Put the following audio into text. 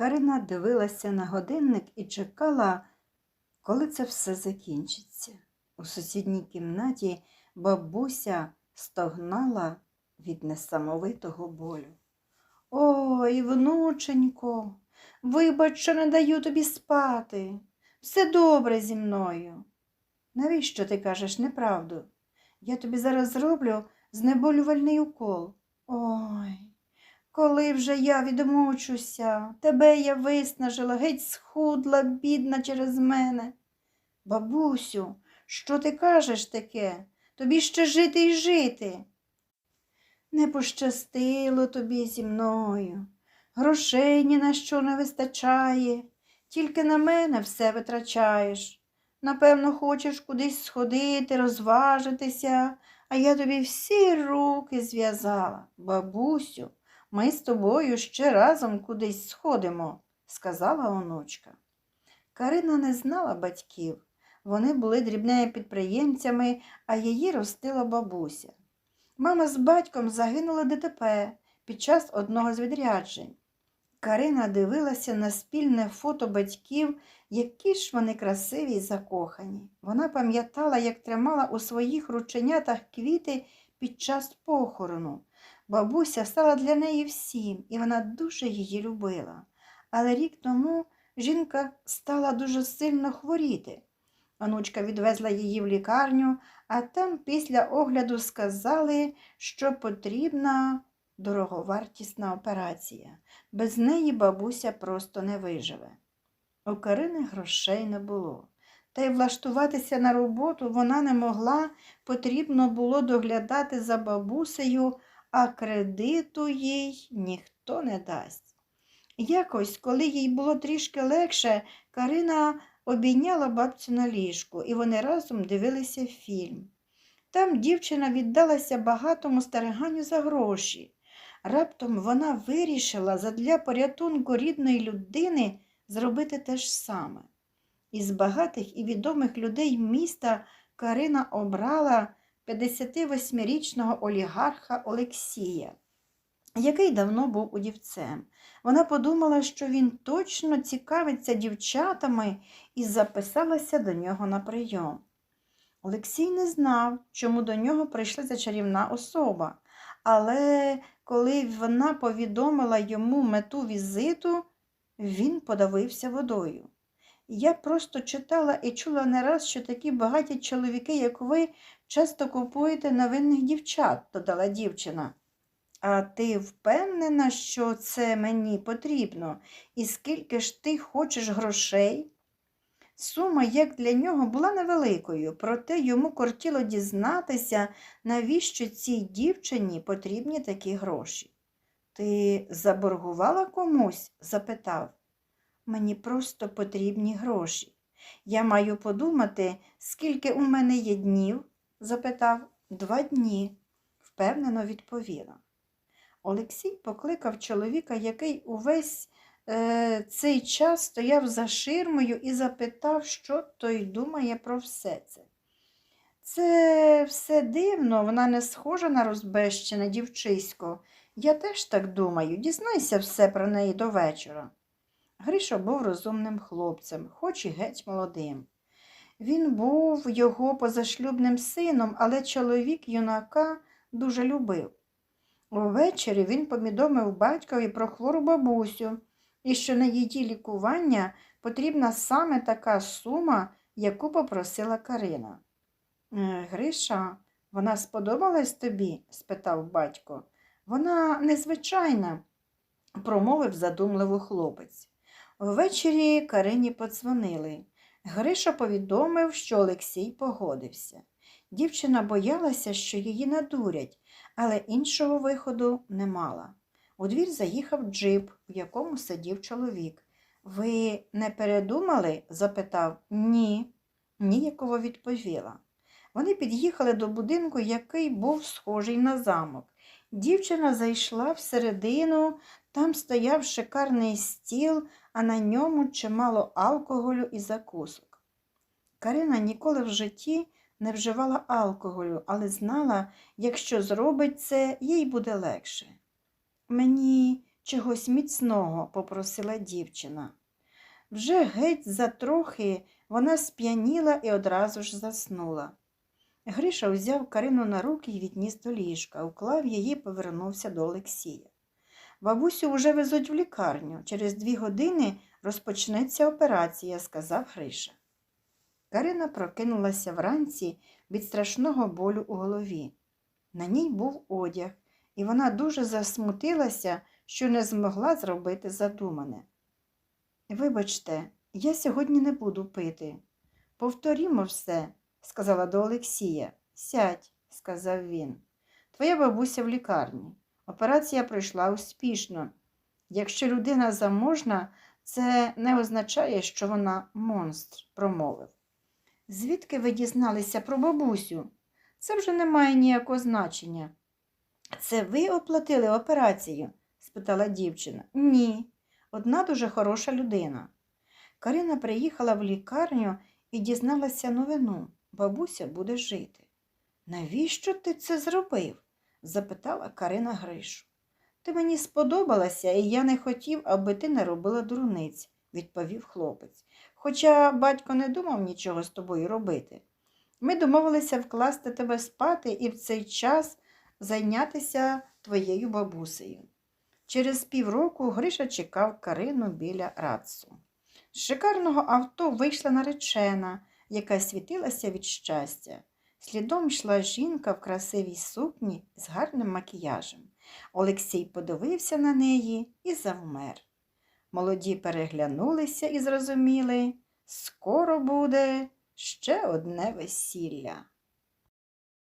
Карина дивилася на годинник і чекала, коли це все закінчиться. У сусідній кімнаті бабуся стогнала від несамовитого болю. Ой, внученько, вибач, що не даю тобі спати. Все добре зі мною. Навіщо ти кажеш неправду? Я тобі зараз зроблю знеболювальний укол. Ой, коли вже я відмучуся, тебе я виснажила, геть схудла, бідна через мене. Бабусю, що ти кажеш таке? Тобі ще жити і жити. Не пощастило тобі зі мною. Грошей ні на що не вистачає, тільки на мене все витрачаєш. Напевно, хочеш кудись сходити, розважитися, а я тобі всі руки зв'язала. Бабусю, ми з тобою ще разом кудись сходимо, сказала онучка. Карина не знала батьків. Вони були дрібними підприємцями, а її ростила бабуся. Мама з батьком загинули ДТП під час одного з відряджень. Карина дивилася на спільне фото батьків, які ж вони красиві й закохані. Вона пам'ятала, як тримала у своїх рученятах квіти під час похорону. Бабуся стала для неї всім, і вона дуже її любила. Але рік тому жінка стала дуже сильно хворіти. Онучка відвезла її в лікарню, а там після огляду сказали, що потрібна дороговартісна операція. Без неї бабуся просто не виживе. У Карини грошей не було. Та й влаштуватися на роботу вона не могла, потрібно було доглядати за бабусею, а кредиту їй ніхто не дасть. Якось, коли їй було трішки легше, Карина обійняла бабцю на ліжку, і вони разом дивилися фільм. Там дівчина віддалася багатому стариганню за гроші. Раптом вона вирішила задля порятунку рідної людини зробити те ж саме. Із багатих і відомих людей міста Карина обрала 58-річного олігарха Олексія, який давно був удівцем. Вона подумала, що він точно цікавиться дівчатами і записалася до нього на прийом. Олексій не знав, чому до нього прийшла ця чарівна особа, але коли вона повідомила йому мету візиту, він подавився водою. Я просто читала і чула не раз, що такі багаті чоловіки, як ви, часто купуєте невинних дівчат, додала дівчина. А ти впевнена, що це мені потрібно, і скільки ж ти хочеш грошей? Сума, як для нього, була невеликою, проте йому кортіло дізнатися, навіщо цій дівчині потрібні такі гроші. Ти заборгувала комусь? запитав. Мені просто потрібні гроші. Я маю подумати, скільки у мене є днів? запитав. Два дні, впевнено відповіла. Олексій покликав чоловіка, який увесь е, цей час стояв за ширмою і запитав, що той думає про все це. Це все дивно, вона не схожа на розбещене дівчисько. Я теж так думаю, дізнайся все про неї до вечора. Гриша був розумним хлопцем, хоч і геть молодим. Він був його позашлюбним сином, але чоловік юнака дуже любив. Увечері він повідомив батькові про хвору бабусю і що на її лікування потрібна саме така сума, яку попросила Карина. «Е, Гриша, вона сподобалась тобі? спитав батько. Вона незвичайна, промовив задумливо хлопець. Ввечері Карині подзвонили. Гриша повідомив, що Олексій погодився. Дівчина боялася, що її надурять, але іншого виходу не мала. У двір заїхав джип, в якому сидів чоловік. Ви не передумали? запитав. Ні, ніяково відповіла. Вони під'їхали до будинку, який був схожий на замок. Дівчина зайшла всередину, там стояв шикарний стіл, а на ньому чимало алкоголю і закусок. Карина ніколи в житті не вживала алкоголю, але знала, якщо зробить це, їй буде легше. Мені чогось міцного, попросила дівчина. Вже геть затрохи вона сп'яніла і одразу ж заснула. Гриша взяв Карину на руки і відніс до ліжка, уклав її, повернувся до Олексія. Бабусю вже везуть в лікарню. Через дві години розпочнеться операція, сказав Гриша. Карина прокинулася вранці від страшного болю у голові. На ній був одяг, і вона дуже засмутилася, що не змогла зробити задумане. Вибачте, я сьогодні не буду пити. Повторімо все, сказала до Олексія. Сядь, сказав він. Твоя бабуся в лікарні. Операція пройшла успішно. Якщо людина заможна, це не означає, що вона монстр, промовив. Звідки ви дізналися про бабусю? Це вже не має ніякого значення. Це ви оплатили операцію? спитала дівчина. Ні, одна дуже хороша людина. Карина приїхала в лікарню і дізналася новину. Бабуся буде жити. Навіщо ти це зробив? Запитала Карина Гришу. Ти мені сподобалася, і я не хотів, аби ти не робила дурниць, відповів хлопець. Хоча батько не думав нічого з тобою робити. Ми домовилися вкласти тебе спати і в цей час зайнятися твоєю бабусею. Через півроку Гриша чекав Карину біля рацу. З шикарного авто вийшла наречена, яка світилася від щастя. Слідом йшла жінка в красивій сукні з гарним макіяжем. Олексій подивився на неї і завмер. Молоді переглянулися і зрозуміли, скоро буде ще одне весілля.